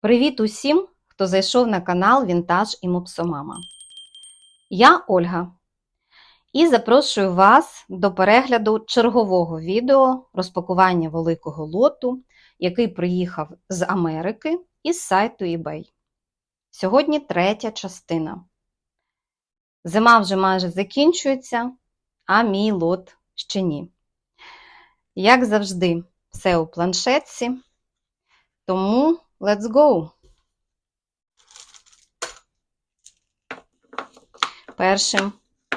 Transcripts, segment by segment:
Привіт усім, хто зайшов на канал Вінтаж і Мопсомама. Я Ольга і запрошую вас до перегляду чергового відео розпакування великого лоту, який приїхав з Америки із сайту eBay. Сьогодні третя частина. Зима вже майже закінчується, а мій лот ще ні. Як завжди, все у планшетці. Тому let's go! Першим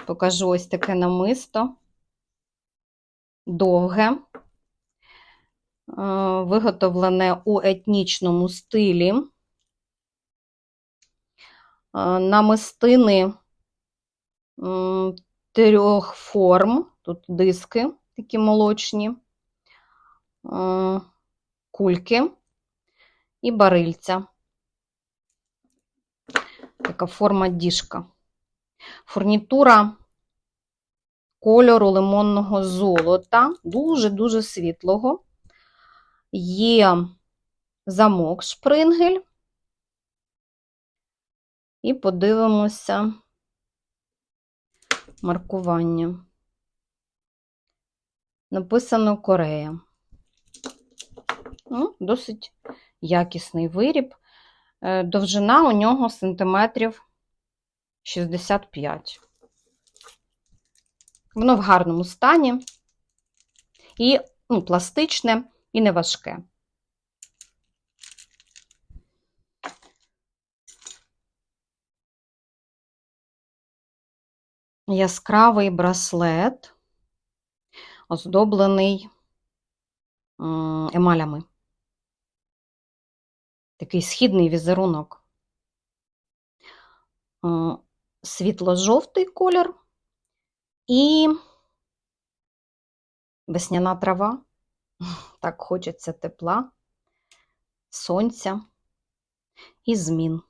покажу ось таке намисто, довге, е, виготовлене у етнічному стилі. Е, намистини трьох форм, тут диски такі молочні, е, кульки і барильця. Така форма діжка. Фурнітура кольору лимонного золота, дуже-дуже світлого. Є замок шпрингель. І подивимося маркування. Написано Корея. Ну, Досить якісний виріб. Е, довжина у нього сантиметрів 65. Воно в гарному стані і ну, пластичне, і не важке. Яскравий браслет, оздоблений емалями. Такий східний візерунок світло-жовтий колір і весняна трава. Так хочеться тепла, сонця і змін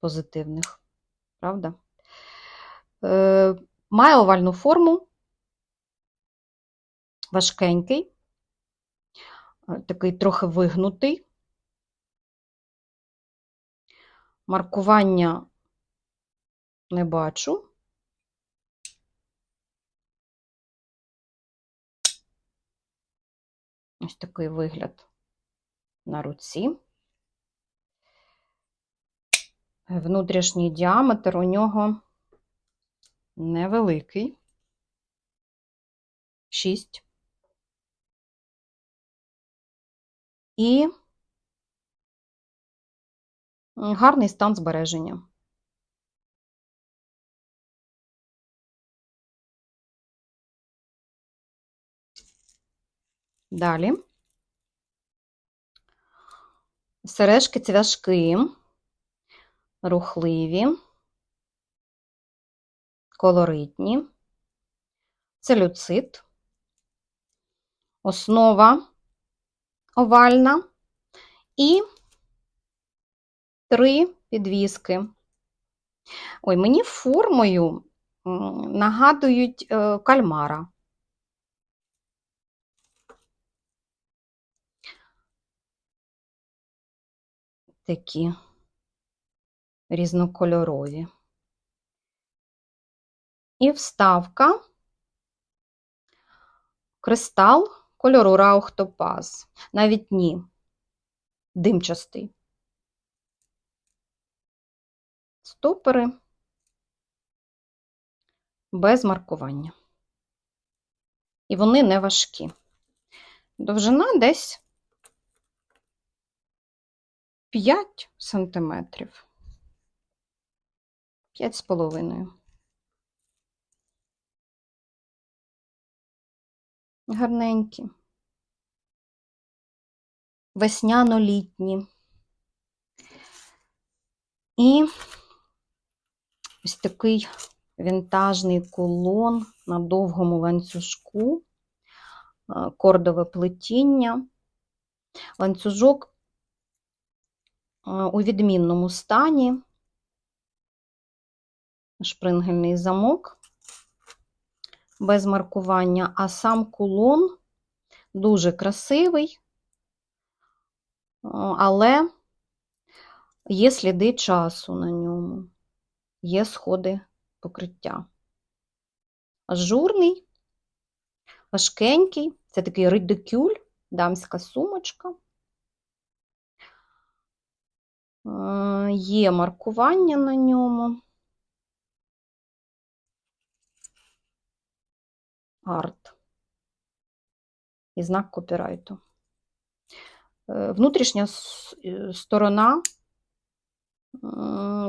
позитивних, правда? Має овальну форму, важкенький, е, такий трохи вигнутий. Маркування не бачу. Ось такий вигляд на руці. Внутрішній діаметр у нього невеликий. 6. І гарний стан збереження. Далі. Сережки цвяшки, рухливі, колоритні, целюцит, основа овальна і три підвіски. Ой, мені формою нагадують е, кальмара. такі різнокольорові. І вставка кристал кольору раухтопаз. Навіть ні, димчастий. Стопери без маркування. І вони не важкі. Довжина десь 5 сантиметрів. 5 з половиною. Гарненькі. Весняно-літні. І ось такий вінтажний кулон на довгому ланцюжку, е, кордове плетіння. Ланцюжок у відмінному стані, шпрингельний замок, без маркування, а сам кулон дуже красивий, але є сліди часу на ньому, є сходи покриття. Ажурний, важкенький, це такий редикюль, дамська сумочка. Е, Є маркування на ньому. Арт. І знак копірайту. Е, Внутрішня е, сторона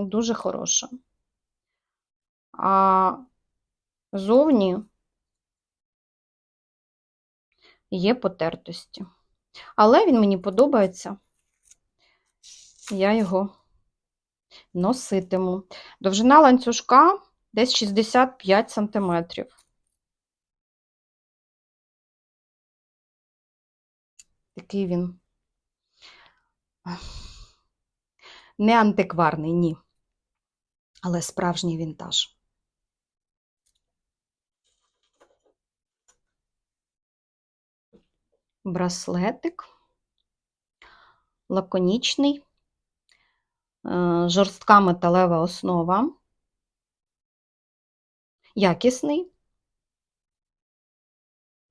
дуже хороша. А зовні є потертості. Але він мені подобається. Я його носитиму. Довжина ланцюжка десь 65 сантиметрів. Такий він не антикварний, ні. Але справжній вінтаж. Браслетик. Лаконічний. Е, Жорстка металева основа. Якісний.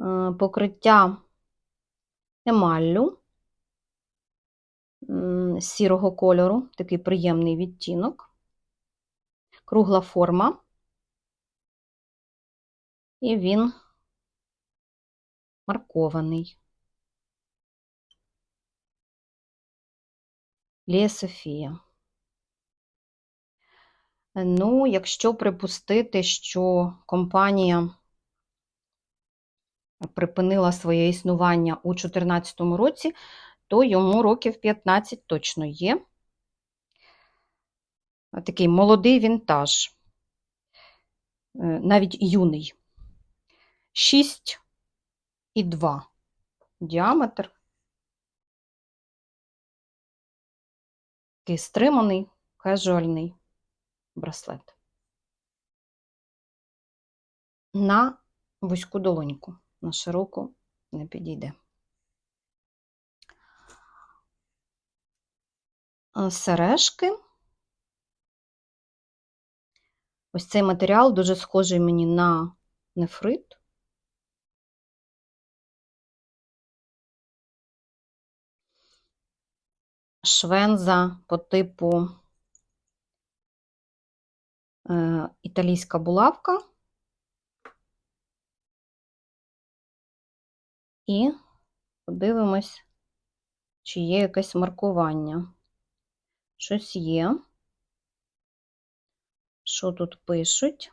Е, Покриття емаллю сірого кольору, такий приємний відтінок, кругла форма, і він маркований. Лія Софія. Ну, якщо припустити, що компанія припинила своє існування у 2014 році, то йому років 15 точно є. Такий молодий вінтаж, е, навіть юний. 6,2 діаметр. Такий стриманий, кежуальний браслет. На вузьку долоньку, на широку не підійде. Е, Сережки. Ось цей матеріал дуже схожий мені на нефрит. Швенза по типу е, італійська булавка. І подивимось, чи є якесь маркування. Щось є. Що тут пишуть?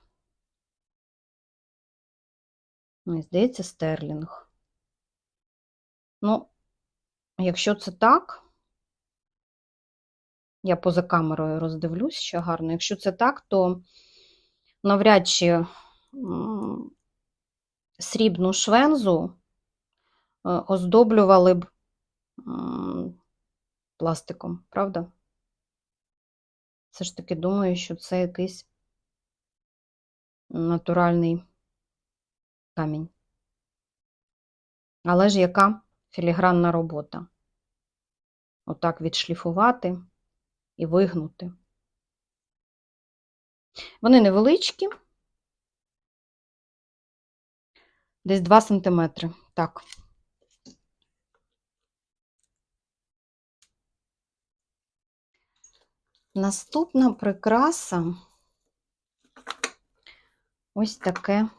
Здається, стерлінг. Ну, якщо це так, я поза камерою роздивлюсь ще гарно. Якщо це так, то навряд чи срібну швензу оздоблювали б пластиком, правда? Все ж таки думаю, що це якийсь натуральний камінь. Але ж яка філігранна робота? Отак відшліфувати і вигнути. Вони невеличкі, десь 2 см. Так. Наступна прикраса ось таке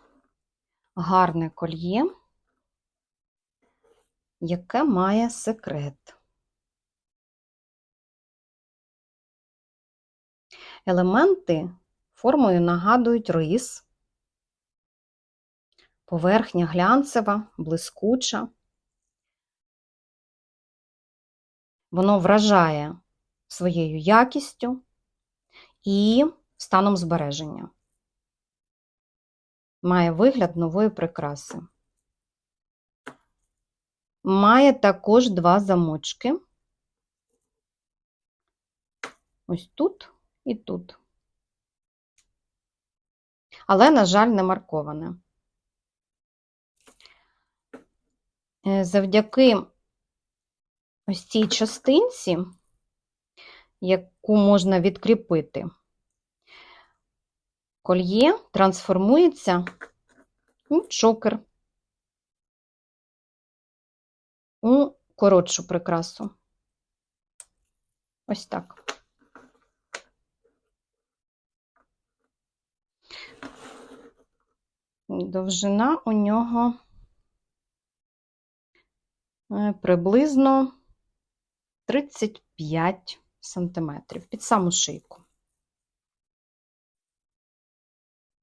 гарне кольє, яке має секрет. Елементи формою нагадують рис, поверхня глянцева, блискуча. Воно вражає своєю якістю і станом збереження. Має вигляд нової прикраси. Має також два замочки. Ось тут і тут. Але, на жаль, не марковане. е, завдяки ось цій частинці, яку можна відкріпити, кольє трансформується у чокер, у коротшу прикрасу. Ось так. Довжина у нього е, приблизно 35 сантиметрів під саму шийку.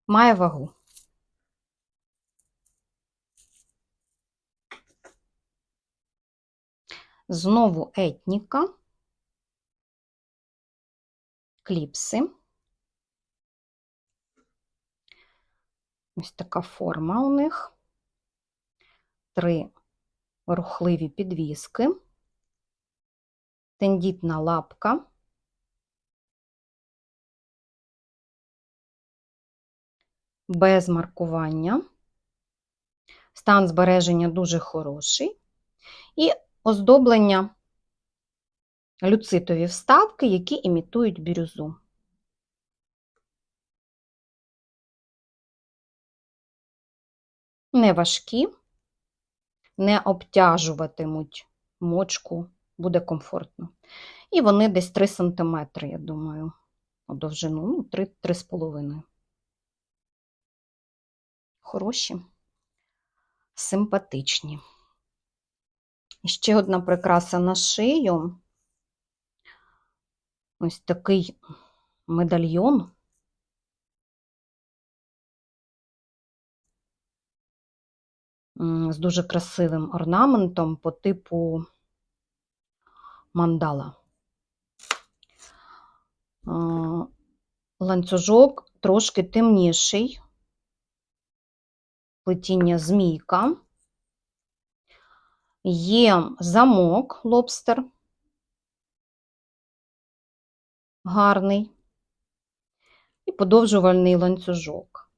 Має вагу. Знову етніка, кліпси. Ось така форма у них. Три рухливі підвіски, тендітна лапка, без маркування. Стан збереження дуже хороший. І оздоблення люцитові вставки, які імітують бірюзу. Не важкі, не обтяжуватимуть мочку, буде комфортно. І вони десь 3 см, я думаю, у довжину, ну, 3-3,5. Хороші, симпатичні. І ще одна прикраса на шию. Ось такий медальйон. з дуже красивим орнаментом по типу мандала. Ланцюжок трошки темніший, плетіння змійка. Є замок лобстер, гарний, і подовжувальний ланцюжок.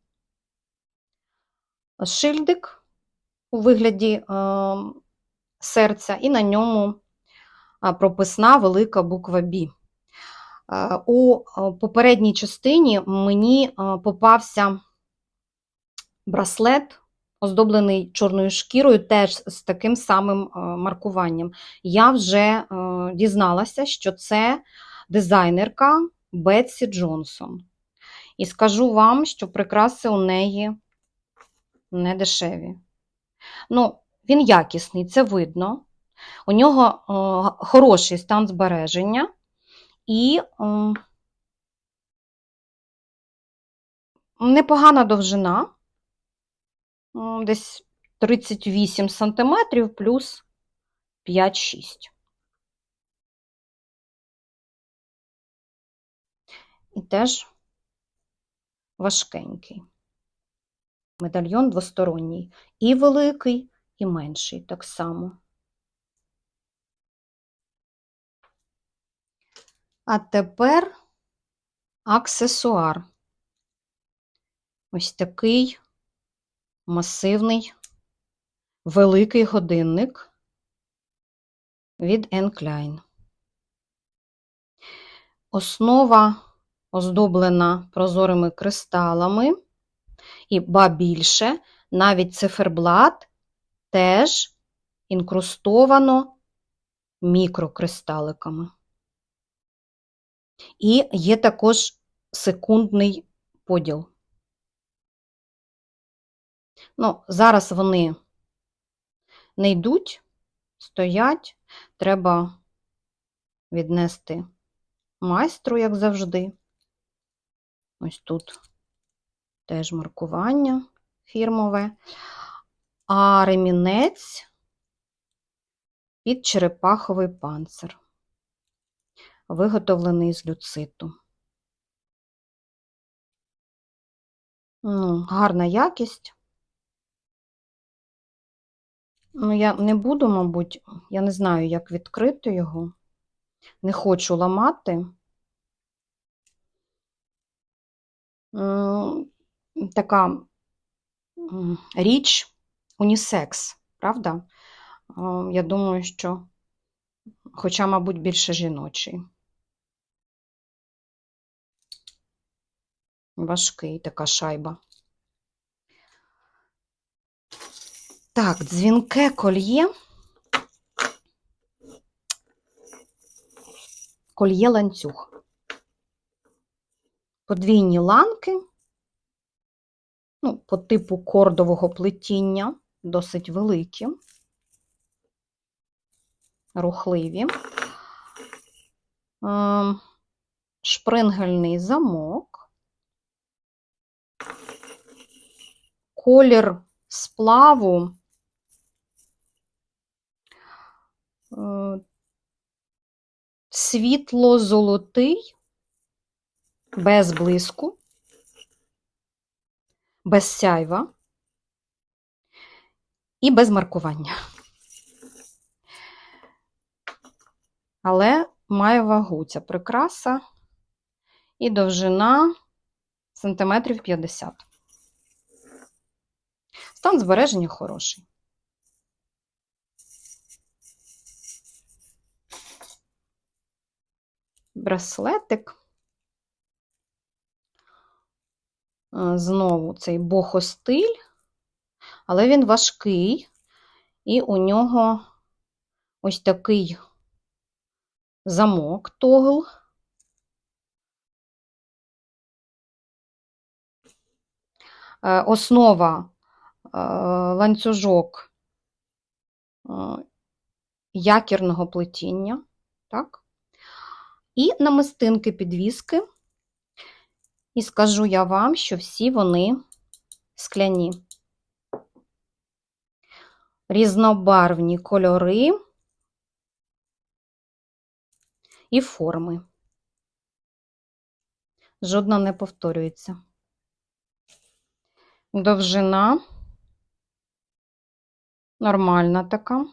Шильдик у вигляді е, серця, і на ньому прописна велика буква Б. Е, у е, попередній частині мені попався браслет, оздоблений чорною шкірою, теж з таким самим маркуванням. Я вже дізналася, що це дизайнерка Бетсі Джонсон. І скажу вам, що прикраси у неї не дешеві. Ну, Він якісний, це видно. У нього о, хороший стан збереження і о, непогана довжина, десь 38 см плюс 5-6. І теж важкенький медальйон двосторонній. І великий, і менший так само. А тепер аксесуар. Ось такий масивний, великий годинник від Енкляйн. Основа оздоблена прозорими кристалами. І ба більше, навіть циферблат теж інкрустовано мікрокристаликами. І є також секундний поділ. Ну, Зараз вони не йдуть, стоять, треба віднести майстру, як завжди. Ось тут теж маркування фірмове, а ремінець під черепаховий панцир, виготовлений з люциту. Ну, Гарна якість. Ну, я не буду, мабуть, я не знаю, як відкрити його. Не хочу ламати така річ унісекс, правда? Я думаю, що, хоча, мабуть, більше жіночий. Важкий така шайба. Так, дзвінке кольє. Кольє ланцюг. Подвійні ланки, ну, по типу кордового плетіння, досить великі, рухливі. Ем, Шпрингельний замок. Колір сплаву е, світло-золотий, без блиску, без сяйва і без маркування. Але має вагу ця прикраса і довжина сантиметрів 50. Стан збереження хороший. Браслетик. Е, Знову цей бохостиль, але він важкий, і у нього ось такий замок тогл. Е, Основа ланцюжок е, якірного плетіння, так? І намистинки підвіски. І скажу я вам, що всі вони скляні. Різнобарвні кольори і форми. Жодна не повторюється. Довжина нормальна така.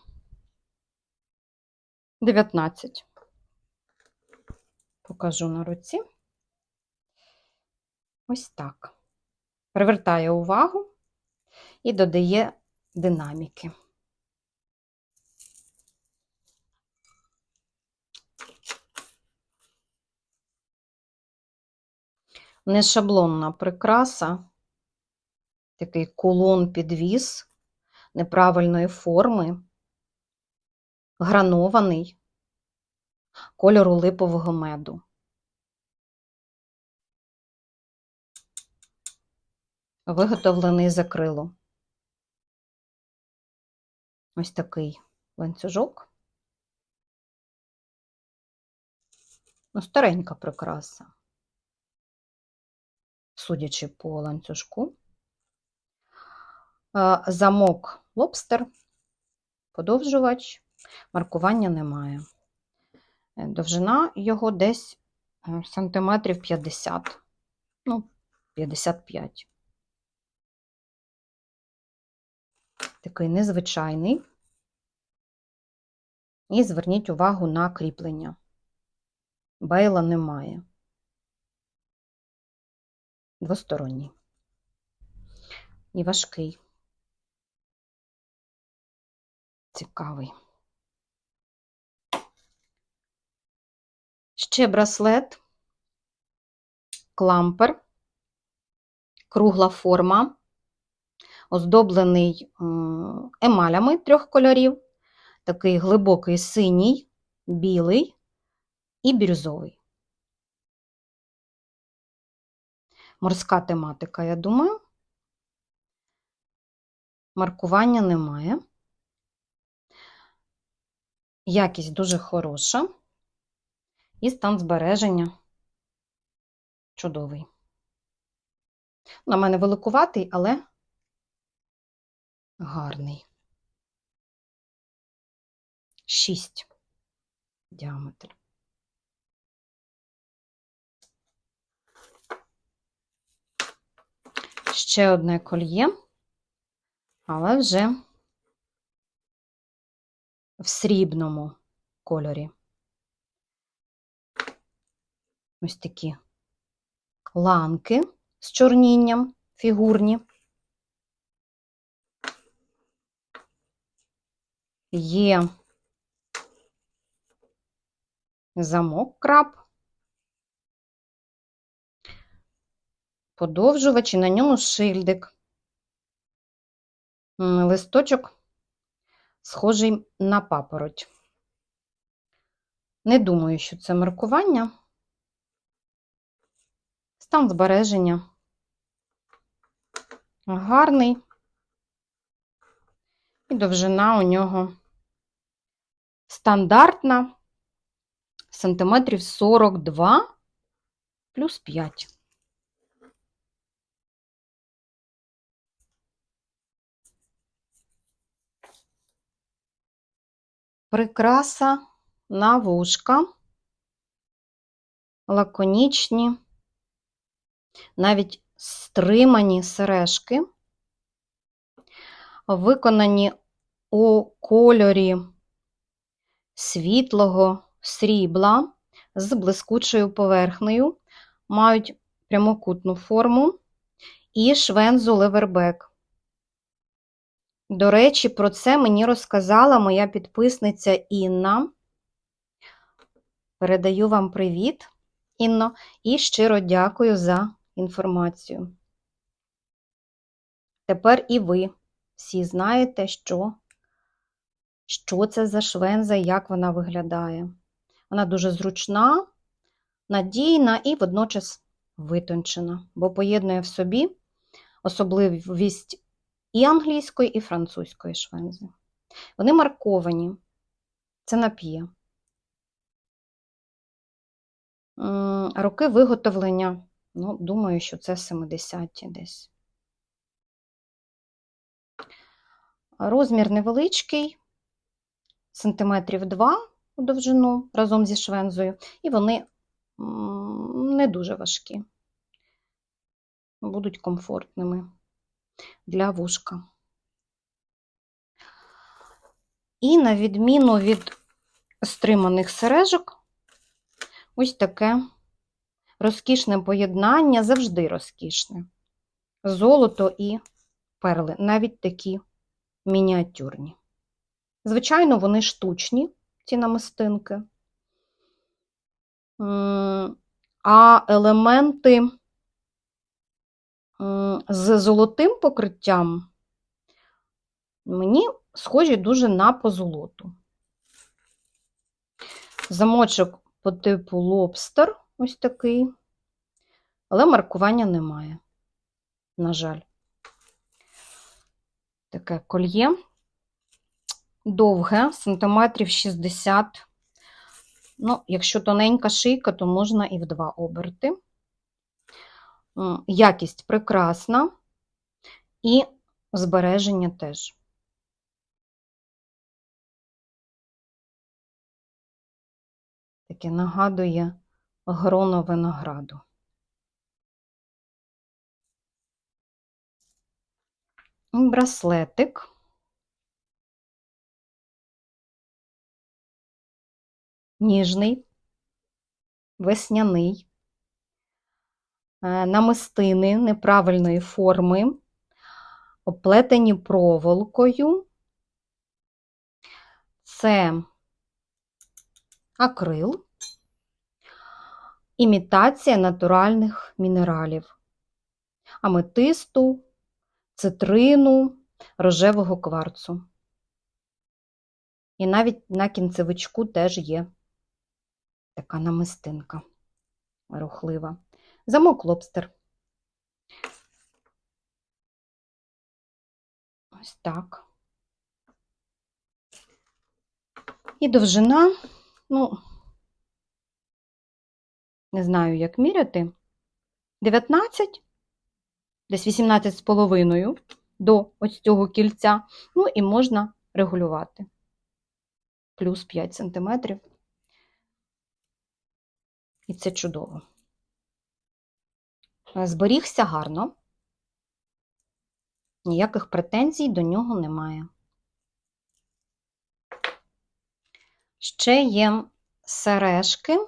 19. Покажу на руці. Ось так. Привертає увагу і додає динаміки. Нешаблонна прикраса, такий кулон-підвіс неправильної форми, гранований, кольору липового меду. Виготовлений з акрилу. Ось такий ланцюжок. Ну, старенька прикраса, судячи по ланцюжку. Е, Замок лобстер, подовжувач, маркування немає. Е, Довжина його десь е, сантиметрів 50, ну, 55. Такий незвичайний. І зверніть увагу на кріплення. Бейла немає. Двосторонній. І важкий. Цікавий. Ще браслет, клампер, кругла форма, оздоблений емалями трьох кольорів, такий глибокий синій, білий і бірюзовий. Морська тематика, я думаю. Маркування немає. Якість дуже хороша. І стан збереження чудовий. На мене великуватий, але гарний. 6 діаметр. Ще одне кольє, але вже в срібному кольорі. Ось такі ланки з чорнінням фігурні. є замок краб, подовжувач і на ньому шильдик. Листочок схожий на папороть. Не думаю, що це маркування. Стан збереження гарний. І довжина у нього стандартна сантиметрів 42 плюс 5. Прикраса на вушка, лаконічні, навіть стримані сережки, виконані у кольорі світлого срібла з блискучою поверхнею, мають прямокутну форму і швензу левербек. До речі, про це мені розказала моя підписниця Інна. Передаю вам привіт, Інно, і щиро дякую за інформацію. Тепер і ви всі знаєте, що, що це за швенза і як вона виглядає. Вона дуже зручна, надійна і водночас витончена, бо поєднує в собі особливість і англійської, і французької швензи. Вони марковані. Це нап'є. Роки виготовлення, ну, думаю, що це 70-ті десь. Розмір невеличкий, сантиметрів 2 у довжину разом зі швензою, і вони не дуже важкі, будуть комфортними для вушка. І на відміну від стриманих сережок, ось таке розкішне поєднання, завжди розкішне. Золото і перли, навіть такі мініатюрні. Звичайно, вони штучні, ці намистинки, а елементи з золотим покриттям мені схожі дуже на позолоту. Замочок по типу лобстер, ось такий, але маркування немає, на жаль. Таке кольє довге, сантиметрів 60. Ну, якщо тоненька шийка, то можна і в два оберти. Якість прекрасна і збереження теж. Таке нагадує гроно винограду. Браслетик. Ніжний, весняний. Е, намистини неправильної форми, оплетені проволокою. Це акрил, імітація натуральних мінералів, аметисту, цитрину, рожевого кварцу. І навіть на кінцевичку теж є така намистинка рухлива. Замок лобстер. Ось так. І довжина, ну, не знаю, як міряти, 19, десь 18 з половиною до ось цього кільця, ну і можна регулювати. Плюс 5 сантиметрів. І це чудово. Зберігся гарно, ніяких претензій до нього немає. Ще є сережки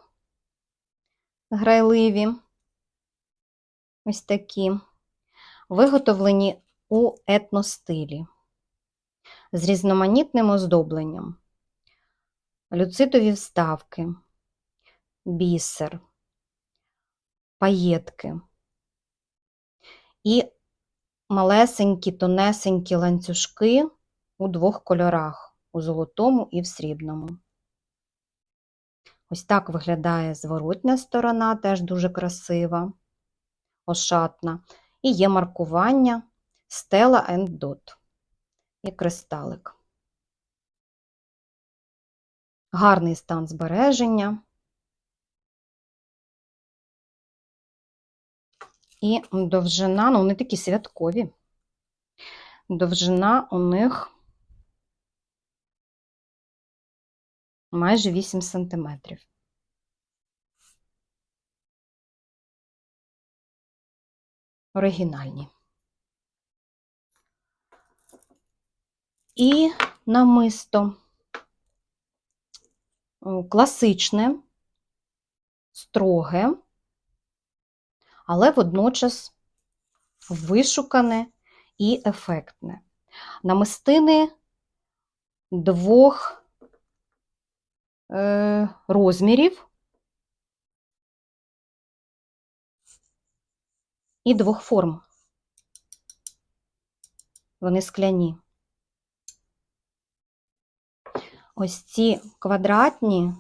грайливі, ось такі, виготовлені у етностилі. з різноманітним оздобленням. Люцитові вставки, бісер, паєтки і малесенькі, тонесенькі ланцюжки у двох кольорах у золотому і в срібному. Ось так виглядає зворотня сторона, теж дуже красива, ошатна. І є маркування Stella and Dot і кристалик. Гарний стан збереження. І довжина, ну, вони такі святкові. Довжина у них майже 8 сантиметрів. Оригінальні. І намисто класичне, строге, але водночас вишукане і ефектне. Намистини двох е, розмірів і двох форм. Вони скляні. Ось ці квадратні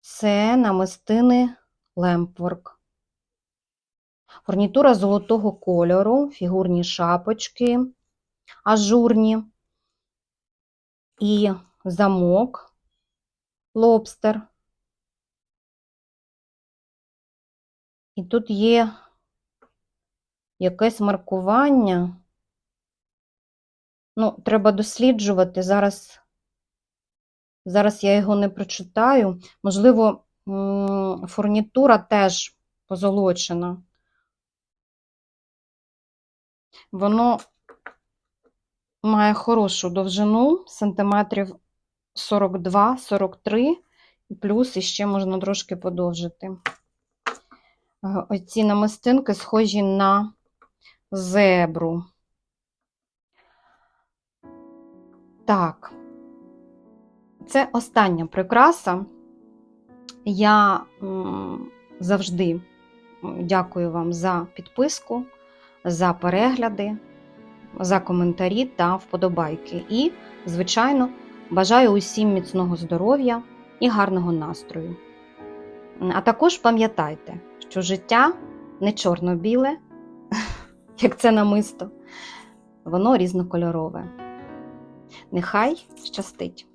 це намистини лемпворк. Фурнітура золотого кольору, фігурні шапочки, ажурні і замок, лобстер. І тут є якесь маркування. Ну, треба досліджувати. Зараз, зараз я його не прочитаю. Можливо, фурнітура теж позолочена. Воно має хорошу довжину, сантиметрів 42-43, і плюс іще можна трошки подовжити. Оці намистинки схожі на зебру. Так, це остання прикраса. Я завжди дякую вам за підписку, за перегляди, за коментарі та вподобайки. І, звичайно, бажаю усім міцного здоров'я і гарного настрою. А також пам'ятайте, що життя не чорно-біле, як це намисто, воно різнокольорове. Нехай щастить!